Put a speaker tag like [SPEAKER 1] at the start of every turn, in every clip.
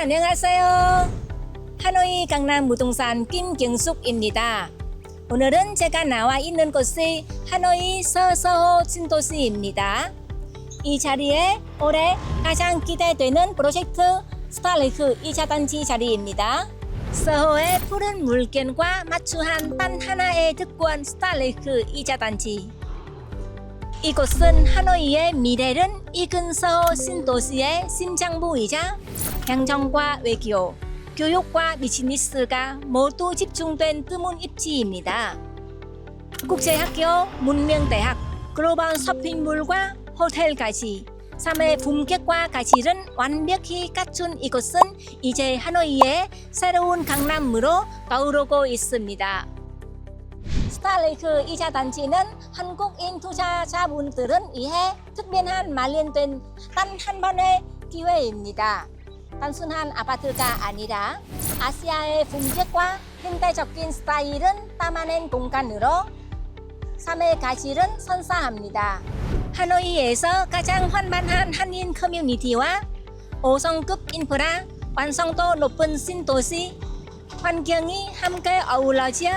[SPEAKER 1] 안녕하세요. 하노이 강남 무동산 김경숙입니다. 오늘은 제가 나와 있는 곳이 하노이 서서호 신도시입니다. 이 자리에 올해 가장 기대되는 프로젝트 스타레이크 2차 단지 자리입니다. 서호의 푸른 물결과 마주한 단 하나의 특권 스타레이크 2차 단지. 이곳은 하노이의 미래를 이끈 서호 신도시의 심장부이자 행정과 외교, 교육과 비즈니스가 모두 집중된 드문 입지입니다. 국제학교, 문명대학, 글로벌 쇼핑몰과 호텔까지 3의 품격과 가치를 완벽히 갖춘 이곳은 이제 하노이의 새로운 강남으로 떠오르고 있습니다. 스타레이크 이자 단지는 한국인 투자자분들은 위해 특별한 마련된 단 한 번의 기회입니다. 단순한 아파트가 아니라 아시아의 품격과 현대적인 스타일은 담아낸 공간으로 삶의 가치를 선사합니다. 하노이에서 가장 활발한 한인 커뮤니티와 5성급 인프라, 완성도 높은 신도시, 환경이 함께 어우러져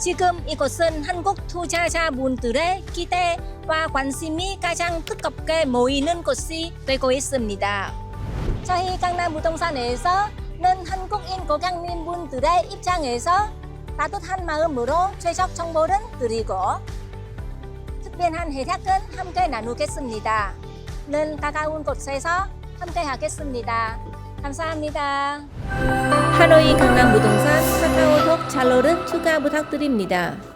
[SPEAKER 1] 지금 이곳은 한국 투자자분들의 기대와 관심이 가장 뜨겁게 모이는 곳이 되고 있습니다. 저희 강남 부동산에서는 한국인 고객님분들의 입장에서 따뜻한 마음으로 최적 정보를 드리고 특별한 혜택은 함께 나누겠습니다. 는 가까운 곳에서 함께 하겠습니다. 감사합니다. 하노이 강남 부동산 카카오톡 잘로를 추가 부탁드립니다.